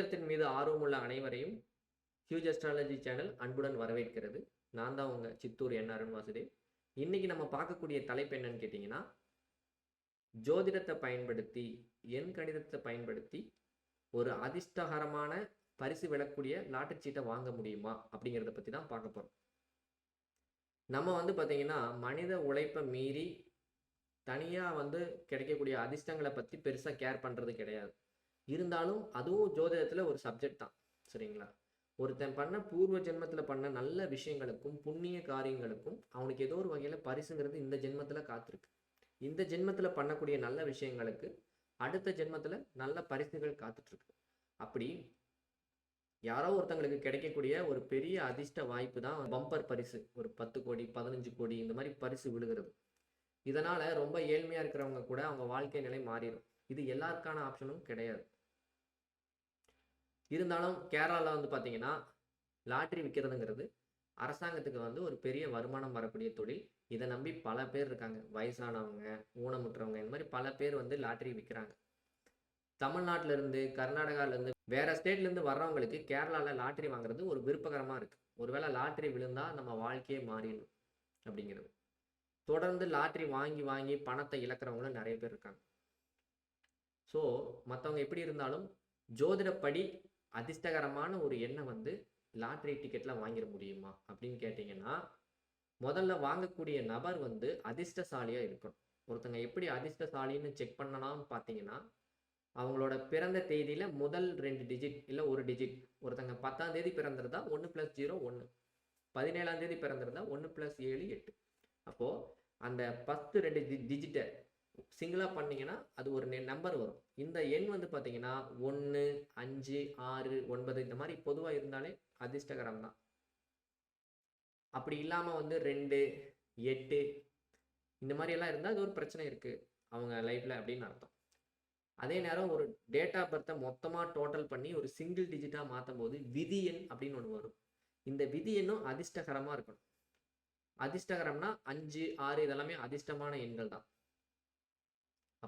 ஜோதிடத்தின் மீது ஆர்வமுள்ள அனைவரையும் ஹியூஜ் அஸ்ட்ராலஜி சேனல் அன்புடன் வரவேற்கிறது. நான் தான் உங்க சித்தூர் என் அருண் வாசுதேவ். இன்னைக்கு நம்ம பார்க்கக்கூடிய தலைப்பு என்னன்னு கேட்டிங்கன்னா ஜோதிடத்தை பயன்படுத்தி எண் கணிதத்தை பயன்படுத்தி ஒரு அதிர்ஷ்டகரமான பரிசு விழக்கூடிய லாட்டரி சீட்டை வாங்க முடியுமா? அப்படிங்கிறத பற்றி தான் பார்க்க போகிறோம் நம்ம வந்து பார்த்தீங்கன்னா மனித உழைப்பை மீறி தனியாக வந்து கிடைக்கக்கூடிய அதிர்ஷ்டங்களை பற்றி பெருசாக கேர் பண்ணுறது கிடையாது. இருந்தாலும் அதுவும் ஜோதிடத்தில் ஒரு சப்ஜெக்ட் தான். சரிங்களா? ஒருத்தன் பண்ண பூர்வ ஜென்மத்தில் பண்ண நல்ல விஷயங்களுக்கும் புண்ணிய காரியங்களுக்கும் அவனுக்கு ஏதோ ஒரு வகையில் பரிசுங்கிறது இந்த ஜென்மத்தில் காத்திருக்கு. இந்த ஜென்மத்தில் பண்ணக்கூடிய நல்ல விஷயங்களுக்கு அடுத்த ஜென்மத்தில் நல்ல பரிசுகள் காத்துட்ருக்கு. அப்படி யாரோ ஒருத்தங்களுக்கு கிடைக்கக்கூடிய ஒரு பெரிய அதிர்ஷ்ட வாய்ப்பு தான் பம்பர் பரிசு. ஒரு பத்து கோடி பதினஞ்சு கோடி இந்த மாதிரி பரிசு விழுகிறது. இதனால ரொம்ப ஏழ்மையா இருக்கிறவங்க கூட அவங்க வாழ்க்கை நிலை மாறிடும் இது எல்லாருக்கான ஆப்ஷனும் கிடையாது. இருந்தாலும் கேரளாவில் வந்து பார்த்தீங்கன்னா லாட்ரி விற்கிறதுங்கிறது அரசாங்கத்துக்கு வந்து ஒரு பெரிய வருமானம் வரக்கூடிய தொழில். இதை நம்பி பல பேர் இருக்காங்க. வயசானவங்க ஊனமுற்றவங்க இந்த மாதிரி பல பேர் வந்து லாட்ரி விற்கிறாங்க தமிழ்நாட்டிலிருந்து கர்நாடகாவிலேருந்து வேறு ஸ்டேட்லேருந்து வேற வர்றவங்களுக்கு கேரளாவில் லாட்ரி வாங்குறது ஒரு விருப்பகரமாக இருக்குது ஒருவேளை லாட்ரி விழுந்தால் நம்ம வாழ்க்கையே மாறிடும் அப்படிங்கிறது. தொடர்ந்து லாட்ரி வாங்கி வாங்கி பணத்தை இழக்கிறவங்களும் நிறைய பேர் இருக்காங்க. ஸோ மற்றவங்க எப்படி இருந்தாலும் ஜோதிடப்படி அதிர்ஷ்டகரமான ஒரு எண்ணம் வந்து லாட்ரி டிக்கெட்லாம் வாங்கிட முடியுமா? அப்படின்னு கேட்டிங்கன்னா முதல்ல வாங்கக்கூடிய நபர் வந்து அதிர்ஷ்டசாலியாக இருக்கணும். ஒருத்தங்க எப்படி அதிர்ஷ்டசாலின்னு செக் பண்ணலாம்னு பார்த்தீங்கன்னா அவங்களோட பிறந்த தேதியில் முதல் ரெண்டு டிஜிட் இல்லை ஒரு டிஜிட் ஒருத்தங்க பத்தாம் தேதி பிறந்திருந்தா ஒன்று ப்ளஸ் ஜீரோ ஒன்று பதினேழாம் தேதி பிறந்திருந்தா ஒன்று ப்ளஸ் ஏழு எட்டு. அப்போது அந்த பத்து ரெண்டு டி டிஜிட்டை சிங்கிளாக பண்ணீங்கன்னா அது ஒரு நம்பர் வரும். இந்த எண் வந்து பார்த்தீங்கன்னா ஒன்று அஞ்சு ஆறு ஒன்பது இந்த மாதிரி பொதுவாக இருந்தாலே அதிர்ஷ்டகரம் தான். அப்படி இல்லாமல் வந்து ரெண்டு எட்டு இந்த மாதிரியெல்லாம் இருந்தால் அது ஒரு பிரச்சனை இருக்குது அவங்க லைஃப்பில் அப்படின்னு அர்த்தம். அதே நேரம் ஒரு டேட்டா பர்த்தை மொத்தமாக டோட்டல் பண்ணி ஒரு சிங்கிள் டிஜிட்டாக மாற்றும் போது விதி எண் அப்படின்னு ஒன்று வரும். இந்த விதி எண்ணும் அதிர்ஷ்டகரமாக இருக்கணும். அதிர்ஷ்டகரம்னா அஞ்சு ஆறு இதெல்லாமே அதிர்ஷ்டமான எண்கள் தான்.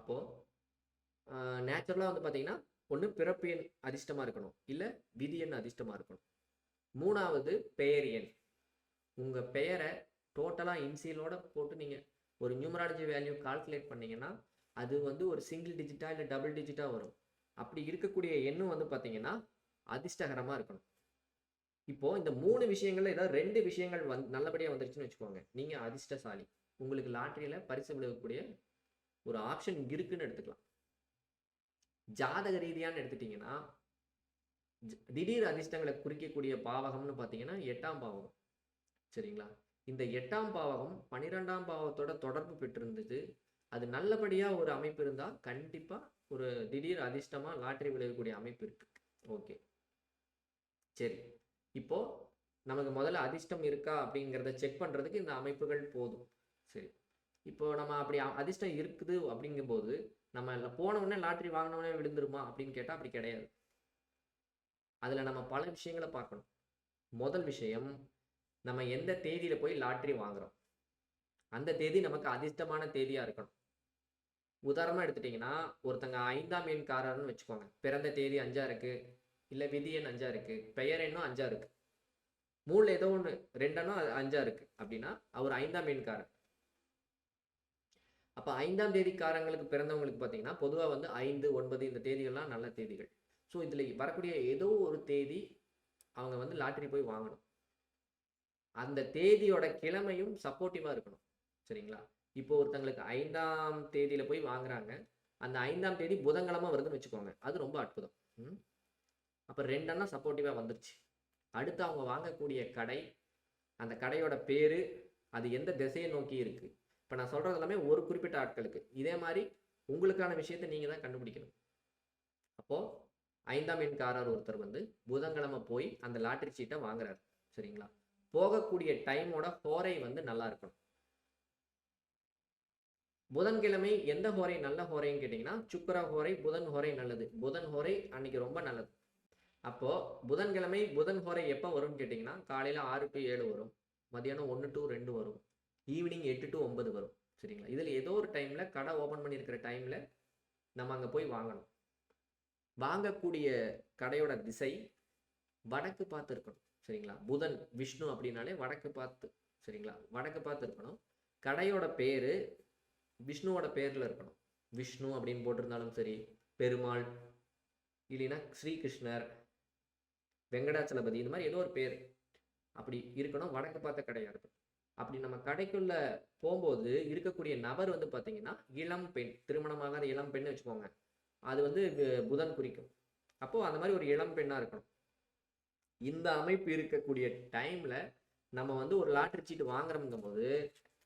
அப்போது நேச்சுரலாக வந்து பார்த்தீங்கன்னா ஒன்று பிறப்பு எண் அதிர்ஷ்டமாக இருக்கணும். இல்லை விதி எண் அதிர்ஷ்டமாக இருக்கணும். மூணாவது பெயர் எண். உங்கள் பெயரை டோட்டலாக இன்சியலோட போட்டு நீங்கள் ஒரு நியூமராலஜி வேல்யூ கால்குலேட் பண்ணிங்கன்னா அது வந்து ஒரு சிங்கிள் டிஜிட்டாக இல்லை டபுள் டிஜிட்டாக வரும். அப்படி இருக்கக்கூடிய எண்ணும் வந்து பார்த்தீங்கன்னா அதிர்ஷ்டகரமாக இருக்கணும். இப்போ இந்த மூணு விஷயங்கள்ல ஏதாவது ரெண்டு விஷயங்கள் வந் நல்லபடியாக வந்துருச்சுன்னு வச்சுக்கோங்க. நீங்கள் அதிர்ஷ்டசாலி. உங்களுக்கு லாட்டரியில் பரிசு விழுகக்கூடிய ஒரு ஆப்ஷன் இருக்குன்னு எடுத்துக்கலாம். ஜாதக ரீதியான்னு எடுத்துட்டீங்கன்னா திடீர் அதிர்ஷ்டங்களை குறிக்கக்கூடிய பாவகம்னு பார்த்தீங்கன்னா எட்டாம் பாவகம். சரிங்களா? இந்த எட்டாம் பாவகம் பன்னிரெண்டாம் பாவத்தோட தொடர்பு பெற்றிருந்தது. அது நல்லபடியாக ஒரு அமைப்பு இருந்தால் கண்டிப்பாக ஒரு திடீர் அதிர்ஷ்டமாக லாட்டரி விளையக்கூடிய அமைப்பு இருக்கு. ஓகே. சரி. இப்போ நமக்கு முதல்ல அதிர்ஷ்டம் இருக்கா அப்படிங்கிறத செக் பண்ணுறதுக்கு இந்த அமைப்புகள் போதும். சரி. இப்போ நம்ம அப்படி அதிர்ஷ்டம் இருக்குது அப்படிங்கும்போது நம்ம போன உடனே லாட்ரி வாங்கினோடனே விழுந்துருமா அப்படின்னு கேட்டால் அப்படி கிடையாது. அதில் நம்ம பல விஷயங்களை பார்க்கணும். முதல் விஷயம் நம்ம எந்த தேதியில் போய் லாட்ரி வாங்குறோம்? அந்த தேதி நமக்கு அதிர்ஷ்டமான தேதியாக இருக்கணும். உதாரணமாக எடுத்துட்டிங்கன்னா ஒருத்தங்க ஐந்தாம் எண்காரர்னு வச்சுக்கோங்க. பிறந்த தேதி அஞ்சா இருக்குது இல்லை விதி எண் அஞ்சா இருக்குது பெயர் எண்ணும் அஞ்சா இருக்குது மூணில் ஏதோ ஒன்று ரெண்டெண்ணும் அஞ்சா இருக்குது அப்படின்னா அவர் ஐந்தாம் எண்காரர் அப்போ ஐந்தாம் தேதிக்காரங்களுக்கு பிறந்தவங்களுக்கு பார்த்தீங்கன்னா பொதுவாக வந்து ஐந்து ஒன்பது இந்த தேதிகள்லாம் நல்ல தேதிகள். ஸோ இதில் வரக்கூடிய ஏதோ ஒரு தேதி அவங்க வந்து லாட்டரி போய் வாங்கணும். அந்த தேதியோட கிழமையும் சப்போர்ட்டிவாக இருக்கணும். சரிங்களா? இப்போ ஒருத்தங்களுக்கு ஐந்தாம் தேதியில் போய் வாங்குறாங்க. அந்த ஐந்தாம் தேதி புதன்கிழமை வருதுன்னு வச்சுக்கோங்க. அது ரொம்ப அற்புதம். ம்? அப்போ ரெண்டெண்ணா சப்போர்ட்டிவாக வந்துருச்சு. அடுத்து அவங்க வாங்கக்கூடிய கடை அந்த கடையோட பேர் அது எந்த திசையை நோக்கி இருக்குது இப்போ நான் சொல்கிறது எல்லாமே ஒரு குறிப்பிட்ட ஆட்களுக்கு. இதே மாதிரி உங்களுக்கான விஷயத்தை நீங்கள் தான் கண்டுபிடிக்கணும். அப்போது ஐந்தாம் எண்காரர் ஒருத்தர் வந்து புதன்கிழமை போய் அந்த லாட்டரி சீட்டை வாங்குறாரு. சரிங்களா? போகக்கூடிய டைமோட ஹோரை வந்து நல்லா இருக்கணும். புதன்கிழமை எந்த ஹோரை நல்ல ஹோரைன்னு கேட்டிங்கன்னா சுக்கர ஹோரை புதன் ஹோரை நல்லது. புதன் ஹோரை அன்னைக்கு ரொம்ப நல்லது. அப்போது புதன்கிழமை புதன் ஹோரை எப்போ வரும்னு கேட்டிங்கன்னா காலையில் ஆறு டு ஏழு வரும். மதியானம் ஒன்று டு ரெண்டு வரும். ஈவினிங் எட்டு டு ஒன்பது வரும். சரிங்களா? இதில் ஏதோ ஒரு டைமில் கடை ஓப்பன் பண்ணியிருக்கிற டைமில் நம்ம அங்கே போய் வாங்கணும். வாங்கக்கூடிய கடையோட திசை வடக்கு பார்த்து இருக்கணும். சரிங்களா? புதன் விஷ்ணு அப்படின்னாலே வடக்கு பார்த்து சரிங்களா? வடக்கு பார்த்து இருக்கணும். கடையோட பேர் விஷ்ணுவோட பேரில் இருக்கணும். விஷ்ணு அப்படின்னு போட்டிருந்தாலும் சரி பெருமாள் இல்லைன்னா ஸ்ரீகிருஷ்ணர் வெங்கடாச்சலபதி இந்த மாதிரி ஏதோ ஒரு பேர். அப்படி இருக்கணும். வடக்கு பார்த்த கடையாக இருக்கணும் அப்படி நம்ம கடைக்குள்ள போகும்போது இருக்கக்கூடிய நபர் வந்து பார்த்தீங்கன்னா இளம் பெண் திருமணமாகாத இளம் பெண் வச்சுக்கோங்க. அது வந்து புதன் குறிக்கும். அப்போ அந்த மாதிரி ஒரு இளம் பெண்ணா இருக்கணும். இந்த அமைப்பு இருக்கக்கூடிய டைம்ல நம்ம வந்து ஒரு லாட்ரி சீட்டு வாங்குறோம்ங்கும் போது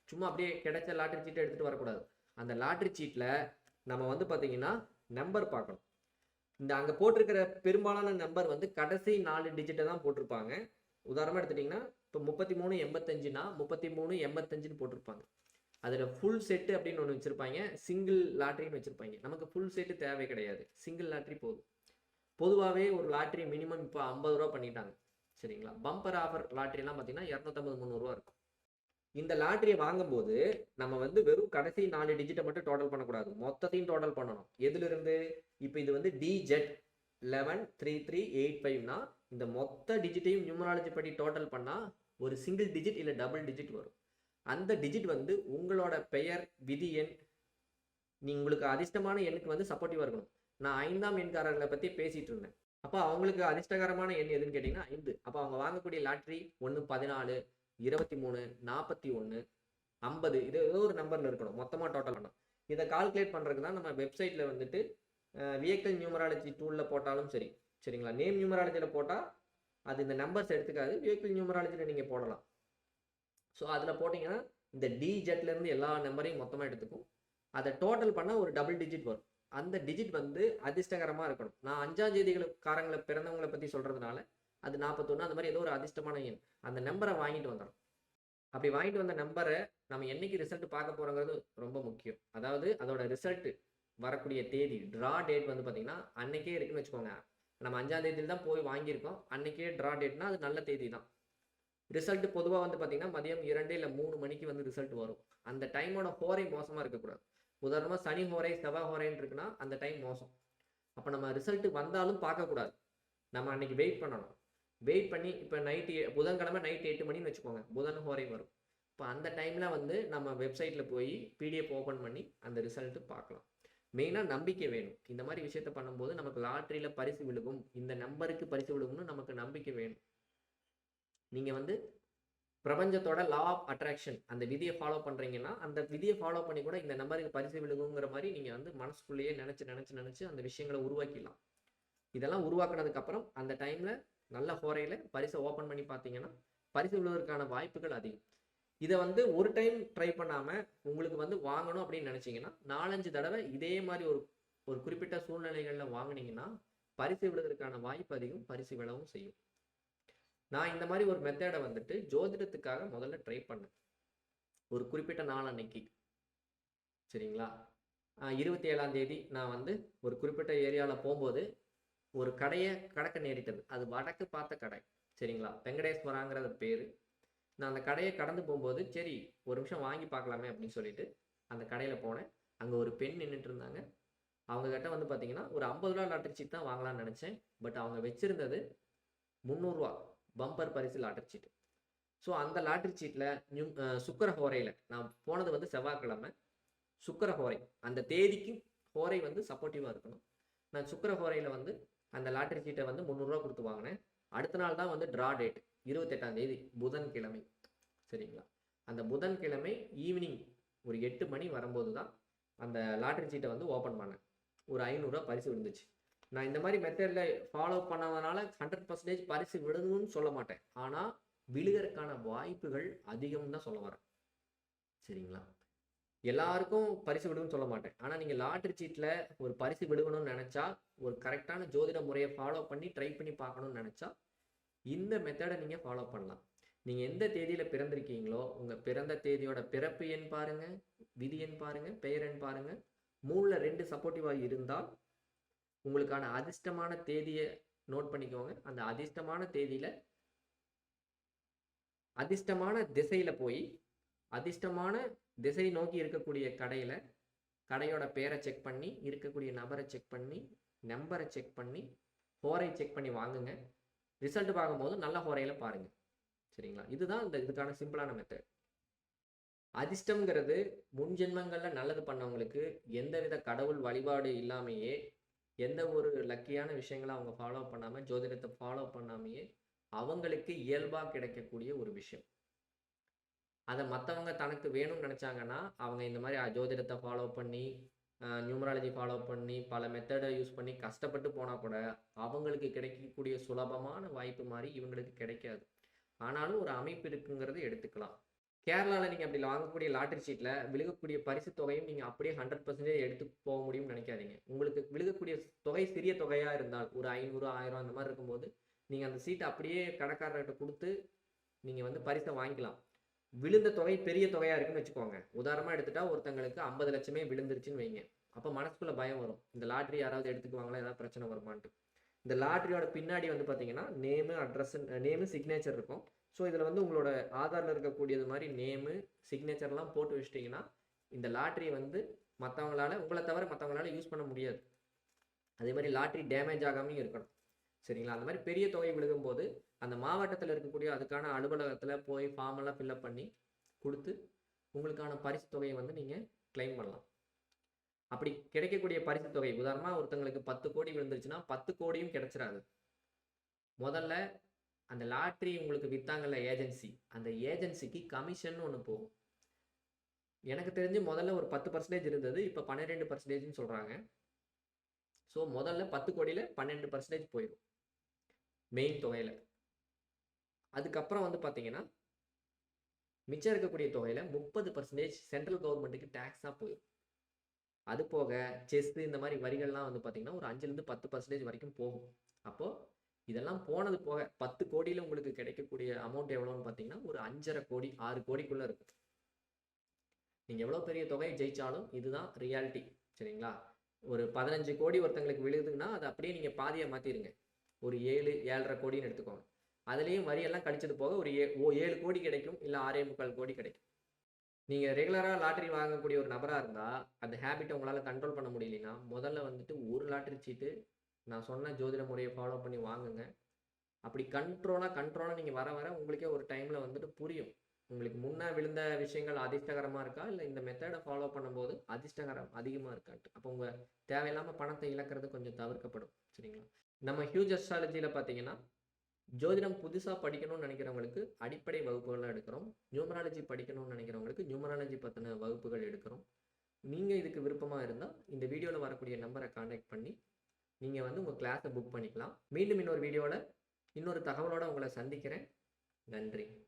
சும்மா அப்படியே கிடைச்ச லாட்ரி சீட்டை எடுத்துட்டு வரக்கூடாது. அந்த லாட்ரி சீட்ல நம்ம வந்து பார்த்தீங்கன்னா நம்பர் பார்க்கணும். இந்த அங்க போட்டிருக்கிற பெரும்பாலான நம்பர் வந்து கடைசி நாலு டிஜிட்டை தான் போட்டிருப்பாங்க. உதாரணமாக எடுத்துட்டிங்கன்னா இப்போ முப்பத்தி மூணு எண்பத்தஞ்சுனா முப்பத்தி மூணு எண்பத்தஞ்சுன்னு போட்டிருப்பாங்க. அதில் ஃபுல் செட்டு அப்படின்னு ஒன்று வச்சுருப்பாங்க. சிங்கிள் லாட்ரின்னு வச்சுருப்பாங்க. நமக்கு ஃபுல் செட்டு தேவை கிடையாது. சிங்கிள் லாட்ரி போதும். பொதுவாகவே ஒரு லாட்ரி மினிமம் இப்போ ஐம்பது ரூபா பண்ணிட்டாங்க. சரிங்களா? பம்பர் ஆஃபர் லாட்ரிலாம் பார்த்தீங்கன்னா இரநூத்தம்பது முந்நூறுரூவா இருக்கும். இந்த லாட்ரியை வாங்கும்போது நம்ம வந்து வெறும் கடைசி நாலு டிஜிட்டை மட்டும் டோட்டல் பண்ணக்கூடாது. மொத்தத்தையும் டோட்டல் பண்ணணும். எதுலேருந்து இப்போ இது வந்து digit eleven three three eight ஃபைவ்னா இந்த மொத்த டிஜிட்டையும் நியூமராலஜி படி டோட்டல் பண்ணால் ஒரு சிங்கிள் டிஜிட் இல்லை டபுள் டிஜிட் வரும். அந்த டிஜிட் வந்து உங்களோட பெயர் விதி எண் நீ உங்களுக்கு அதிர்ஷ்டமான எண்ணுக்கு வந்து சப்போர்ட்டிவாக இருக்கணும். நான் ஐந்தாம் எண்காரர்களை பற்றி பேசிகிட்டு இருந்தேன். அப்போ அவங்களுக்கு அதிர்ஷ்டகரமான எண் எதுன்னு கேட்டிங்கன்னா ஐந்து. அப்போ அவங்க வாங்கக்கூடிய லாட்ரி ஒன்று பதினாலு இருபத்தி மூணு நாற்பத்தி ஒன்று ஐம்பது. இது ஏதோ ஒரு நம்பரில் இருக்கணும். மொத்தமாக டோட்டல் பண்ணணும். இதை கால்குலேட் பண்ணுறதுக்கு தான் நம்ம வெப்சைட்டில் வந்துட்டு வியக்கல் நியூமராலஜி டூலில் போட்டாலும் சரி சரிங்களா? நேம் நியூமராலஜியில் போட்டால் அது இந்த நம்பர்ஸ் எடுத்துக்காது. வெஹிக்கிள் நியூமராலஜியில் நீங்கள் போடலாம். ஸோ அதில் போட்டிங்கன்னா இந்த டி ஜெட்லேருந்து எல்லா நம்பரையும் மொத்தமாக எடுத்துக்கும். அதை டோட்டல் பண்ணால் ஒரு டபுள் டிஜிட் வரும். அந்த டிஜிட் வந்து அதிர்ஷ்டகரமாக இருக்கணும். நான் அஞ்சாம் தேதிகளுக்காரங்களை பிறந்தவங்களை பற்றி சொல்கிறதுனால அது நாற்பத்தொன்று அந்த மாதிரி ஏதோ ஒரு அதிர்ஷ்டமான எண். அந்த நம்பரை வாங்கிட்டு வந்துடும் அப்படி வாங்கிட்டு வந்த நம்பரை நம்ம என்னைக்கு ரிசல்ட் பார்க்க போகிறோங்கிறது ரொம்ப முக்கியம். அதாவது அதோட ரிசல்ட் வரக்கூடிய தேதி ட்ரா டேட் வந்து பார்த்தீங்கன்னா அன்னைக்கே இருக்குன்னு வச்சுக்கோங்க. நம்ம அஞ்சாம் தேதியில் தான் போய் வாங்கியிருக்கோம். அன்னைக்கே ட்ரா டேட்னா அது நல்ல தேதி தான் ரிசல்ட் பொதுவாக வந்து பார்த்தீங்கன்னா மதியம் இரண்டு இல்லை மூணு மணிக்கு வந்து ரிசல்ட் வரும். அந்த டைமோட ஹோரை மோசமாக இருக்கக்கூடாது. உதாரணமாக சனி ஹோரை செவ்வாய் ஹோரைன்னு இருக்குன்னா அந்த டைம் மோசம். அப்போ நம்ம ரிசல்ட் வந்தாலும் பார்க்கக்கூடாது. நம்ம அன்னைக்கு வெயிட் பண்ணணும். வெயிட் பண்ணி இப்போ நைட்டு புதன்கிழமை நைட் எட்டு மணின்னு வச்சுக்கோங்க. புதன் ஹோரை வரும். இப்போ அந்த டைமில் வந்து நம்ம வெப்சைட்டில் போய் பிடிஎஃப் ஓப்பன் பண்ணி அந்த ரிசல்ட்டு பார்க்கலாம். மெயினாக நம்பிக்கை வேணும். இந்த மாதிரி விஷயத்த பண்ணும்போது நமக்கு லாட்ரியில் பரிசு விழுகும். இந்த நம்பருக்கு பரிசு விழுகும்னு நமக்கு நம்பிக்கை வேணும். நீங்கள் வந்து பிரபஞ்சத்தோட லா ஆஃப் அட்ராக்ஷன் அந்த விதியை ஃபாலோ பண்ணுறீங்கன்னா அந்த விதியை ஃபாலோ பண்ணி கூட இந்த நம்பருக்கு பரிசு விழுகுங்கிற மாதிரி நீங்கள் வந்து மனசுக்குள்ளேயே நினச்சி நினச்சி நினச்சி அந்த விஷயங்களை உருவாக்கிடலாம். இதெல்லாம் உருவாக்குனதுக்கப்புறம் அந்த டைமில் நல்ல ஹோரையில் பரிசை ஓப்பன் பண்ணி பார்த்தீங்கன்னா பரிசு விழுவதற்கான வாய்ப்புகள் அதிகம். இதை வந்து ஒரு டைம் ட்ரை பண்ணாமல் உங்களுக்கு வந்து வாங்கணும் அப்படின்னு நினச்சிங்கன்னா நாலஞ்சு தடவை இதே மாதிரி ஒரு ஒரு குறிப்பிட்ட சூழ்நிலைகளில் வாங்குனீங்கன்னா பரிசு விடுவதற்கான வாய்ப்பு அதிகம் பரிசு விழவும் செய்யும். நான் இந்த மாதிரி ஒரு மெத்தடை வந்துட்டு ஜோதிடத்துக்காக முதல்ல ட்ரை பண்ணேன். ஒரு குறிப்பிட்ட நாள் அன்னைக்கு. சரிங்களா? இருபத்தி ஏழாம் தேதி நான் வந்து ஒரு குறிப்பிட்ட ஏரியாவில் போகும்போது ஒரு கடையை கடக்க நேரிட்டது. அது வடக்கு பார்த்த கடை. சரிங்களா? வெங்கடேஸ்வராங்கிறது பேர். நான் அந்த கடையை கடந்து போகும்போது சரி ஒரு நிமிஷம் வாங்கி பார்க்கலாமே அப்படின்னு சொல்லிட்டு அந்த கடையில் போனேன். அங்கே ஒரு பெண் நின்றுட்டு இருந்தாங்க. அவங்க கிட்ட வந்து பார்த்தீங்கன்னா ஒரு ஐம்பது ரூபா லாட்டரி சீட் தான் வாங்கலாம்னு நினச்சேன். பட் அவங்க வச்சிருந்தது முந்நூறுரூவா பம்பர் பரிசு லாட்டரி சீட்டு. ஸோ அந்த லாட்டரி சீட்டில் நியூ சுக்கர ஹோரையில் நான் போனது வந்து செவ்வாய்க்கிழமை. சுக்கர ஹோரை அந்த தேதிக்கு ஹோரை வந்து சப்போர்ட்டிவாக இருக்கணும். நான் சுக்கர ஹோரையில் வந்து அந்த லாட்டரி சீட்டை வந்து முந்நூறுரூவா கொடுத்து வாங்கினேன். அடுத்த நாள் தான் வந்து ட்ரா டேட் இருபத்தெட்டாம் தேதி புதன்கிழமை. சரிங்களா? அந்த புதன்கிழமை ஈவினிங் ஒரு எட்டு மணி வரும்போது தான் அந்த லாட்ரி சீட்டை வந்து ஓப்பன் பண்ணேன். ஒரு ஐநூறுரூவா பரிசு விழுந்துச்சு. நான் இந்த மாதிரி மெத்தடில் ஃபாலோ பண்ணதுனால ஹண்ட்ரட் பர்சன்டேஜ் பரிசு விழுதுன்னு சொல்ல மாட்டேன். ஆனால் விழுகிறதுக்கான வாய்ப்புகள் அதிகம் தான் சொல்ல வரேன். சரிங்களா? எல்லாருக்கும் பரிசு விடுன்னு சொல்ல மாட்டேன். ஆனால் நீங்கள் லாட்ரி சீட்டில் ஒரு பரிசு விடுக்கணும்னு நினச்சா ஒரு கரெக்டான ஜோதிட முறையை ஃபாலோ பண்ணி ட்ரை பண்ணி பார்க்கணும்னு நினச்சா இந்த மெத்தடை நீங்கள் ஃபாலோ பண்ணலாம். நீங்கள் எந்த தேதியில் பிறந்திருக்கீங்களோ உங்கள் பிறந்த தேதியோட பிறப்பு எண் பாருங்கள் விதி எண் பாருங்கள் பெயர் எண் பாருங்கள் மூணில் ரெண்டு சப்போர்ட்டிவாக இருந்தால் உங்களுக்கான அதிர்ஷ்டமான தேதியை நோட் பண்ணிக்கோங்க. அந்த அதிர்ஷ்டமான தேதியில் அதிர்ஷ்டமான திசையில் போய் அதிர்ஷ்டமான திசை நோக்கி இருக்கக்கூடிய கடையில் கடையோட பேரை செக் பண்ணி இருக்கக்கூடிய நபரை செக் பண்ணி நம்பரை செக் பண்ணி ஹோரை செக் பண்ணி வாங்குங்க. ரிசல்ட் பார்க்கும்போது நல்ல ஹோரையில் பாருங்கள் சரிங்களா? இதுதான் இந்த இதுக்கான சிம்பிளான மெத்தட் அதிர்ஷ்டம்ங்கிறது முன்ஜென்மங்களில் நல்லது பண்ணவங்களுக்கு எந்தவித கடவுள் வழிபாடு இல்லாமையே எந்த ஒரு லக்கியான விஷயங்களை அவங்க ஃபாலோ பண்ணாமல் ஜோதிடத்தை ஃபாலோ பண்ணாமையே அவங்களுக்கு இயல்பாக கிடைக்கக்கூடிய ஒரு விஷயம். அதை மற்றவங்க தனக்கு வேணும்னு நினச்சாங்கன்னா அவங்க இந்த மாதிரி ஜோதிடத்தை ஃபாலோ பண்ணி நியூமராலஜி ஃபாலோ பண்ணி பல மெத்தடை யூஸ் பண்ணி கஷ்டப்பட்டு போனால் கூட அவங்களுக்கு கிடைக்கக்கூடிய சுலபமான வாய்ப்பு மாதிரி இவங்களுக்கு கிடைக்காது. ஆனாலும் ஒரு அமைப்பு இருக்குங்கிறத எடுத்துக்கலாம். கேரளாவில் நீங்கள் அப்படி வாங்கக்கூடிய லாட்டரி சீட்டில் விழுகக்கூடிய பரிசு தொகையும் நீங்கள் அப்படியே ஹண்ட்ரட் பர்சன்டேஜ் எடுத்து போக முடியும்னு நினைக்காதீங்க. உங்களுக்கு விழுகக்கூடிய தொகை சிறிய தொகையாக இருந்தால் ஒரு ஐநூறு ஆயிரம் அந்த மாதிரி இருக்கும்போது நீங்கள் அந்த சீட்டை அப்படியே கடைக்காரர்கிட்ட கொடுத்து நீங்கள் வந்து பரிசை வாங்கிக்கலாம். விழுந்த தொகை பெரிய தொகையாக இருக்குன்னு வச்சுக்கோங்க. உதாரணமாக எடுத்துட்டா ஒருத்தங்களுக்கு ஐம்பது லட்சமே விழுந்துருச்சுன்னு வைங்க. அப்போ மனசுக்குள்ள பயம் வரும். இந்த லாட்ரி யாராவது எடுத்துக்குவாங்களா? ஏதாவது பிரச்சனை வருமான்ட்டு. இந்த லாட்ரியோட பின்னாடி வந்து பார்த்தீங்கன்னா நேமு அட்ரஸ் நேமு சிக்னேச்சர் இருக்கும். ஸோ இதில் வந்து உங்களோட ஆதாரில் இருக்கக்கூடியது மாதிரி நேமு சிக்னேச்சர்லாம் போட்டு வச்சிட்டிங்கன்னா இந்த லாட்ரி வந்து மற்றவங்களால உங்களை தவிர மற்றவங்களால யூஸ் பண்ண முடியாது. அதே மாதிரி லாட்ரி டேமேஜ் ஆகாமையும் இருக்கணும். சரிங்களா? அந்த மாதிரி பெரிய தொகை விழுகும்போது அந்த மாவட்டத்தில் இருக்கக்கூடிய அதுக்கான அலுவலகத்தில் போய் ஃபார்ம் எல்லாம் ஃபில்அப் பண்ணி கொடுத்து உங்களுக்கான பரிசு தொகையை வந்து நீங்கள் கிளைம் பண்ணலாம். அப்படி கிடைக்கக்கூடிய பரிசு தொகை உதாரணமாக ஒருத்தங்களுக்கு பத்து கோடி விழுந்துருச்சுன்னா பத்து கோடியும் கிடைச்சிடாது முதல்ல அந்த லாட்ரி உங்களுக்கு விற்றாங்கல்ல ஏஜென்சி அந்த ஏஜென்சிக்கு கமிஷன் ஒன்று போகும். எனக்கு தெரிஞ்சு முதல்ல ஒரு பத்து பர்சன்டேஜ் இருந்தது இப்போ பன்னிரெண்டு பர்சன்டேஜ்னு சொல்கிறாங்க ஸோ முதல்ல பத்து கோடியில் பன்னெண்டு பர்சன்டேஜ் போயிடும் மெயின் தொகையில். அதுக்கப்புறம் வந்து பார்த்தீங்கன்னா மிச்சம் இருக்கக்கூடிய தொகையில் முப்பது பர்சன்டேஜ் சென்ட்ரல் கவர்மெண்ட்டுக்கு டேக்ஸாக போயிடும் அது போக செஸ்ஸு இந்த மாதிரி வரிகள்லாம் வந்து பார்த்தீங்கன்னா ஒரு அஞ்சுலேருந்து பத்து பர்சன்டேஜ் வரைக்கும் போகும். அப்போது இதெல்லாம் போனது போக பத்து கோடியில் உங்களுக்கு கிடைக்கக்கூடிய அமௌண்ட் எவ்வளோன்னு பார்த்தீங்கன்னா ஒரு அஞ்சரை கோடி ஆறு கோடிக்குள்ளே இருக்கும். நீங்கள் எவ்வளோ பெரிய தொகையை ஜெயிச்சாலும் இதுதான் ரியாலிட்டி சரிங்களா? ஒரு பதினஞ்சு கோடி ஒருத்தங்களுக்கு விழுதுன்னா அதை அப்படியே நீங்கள் பாதியாக மாற்றிடுங்க ஒரு ஏழு ஏழரை கோடின்னு எடுத்துக்கோங்க. அதுலேயும் வரியெல்லாம் கழிச்சது போக ஒரு ஏ ஓ ஏழு கோடி கிடைக்கும் இல்லை ஆறே முக்கால் கோடி கிடைக்கும். நீங்கள் ரெகுலராக லாட்ரி வாங்கக்கூடிய ஒரு நபராக இருந்தால் அந்த ஹேபிட்டை உங்களால் கண்ட்ரோல் பண்ண முடியலன்னா முதல்ல வந்துட்டு ஒரு லாட்ரி சீட்டு நான் சொன்ன ஜோதிட முறையை ஃபாலோ பண்ணி வாங்குங்க. அப்படி கண்ட்ரோலாக கண்ட்ரோலாக நீங்கள் வர வர உங்களுக்கே ஒரு டைமில் வந்துட்டு புரியும். உங்களுக்கு முன்னே விழுந்த விஷயங்கள் அதிர்ஷ்டகரமாக இருக்கா? இல்லை இந்த மெத்தடை ஃபாலோ பண்ணும்போது அதிர்ஷ்டகரம் அதிகமாக இருக்கான்ட்டு. அப்போ உங்கள் தேவையில்லாமல் பணத்தை இழக்கிறது கொஞ்சம் தவிர்க்கப்படும். சரிங்களா? நம்ம ஹியூஜ் அஸ்ட்ராலஜியில் பார்த்தீங்கன்னா ஜோதிடம் புதுசாக படிக்கணும்னு நினைக்கிறவங்களுக்கு அடிப்படை வகுப்புகள்லாம் எடுக்கிறோம். நியூமராலஜி படிக்கணும்னு நினைக்கிறவங்களுக்கு நியூமராலஜி பற்றின வகுப்புகள் எடுக்கிறோம். நீங்கள் இதுக்கு விருப்பமாக இருந்தால் இந்த வீடியோவில் வரக்கூடிய நம்பரை காண்டாக்ட் பண்ணி நீங்கள் வந்து உங்கள் கிளாஸை புக் பண்ணிக்கலாம். மீண்டும் இன்னொரு வீடியோவில் இன்னொரு தகவலோடு உங்களை சந்திக்கிறேன். நன்றி.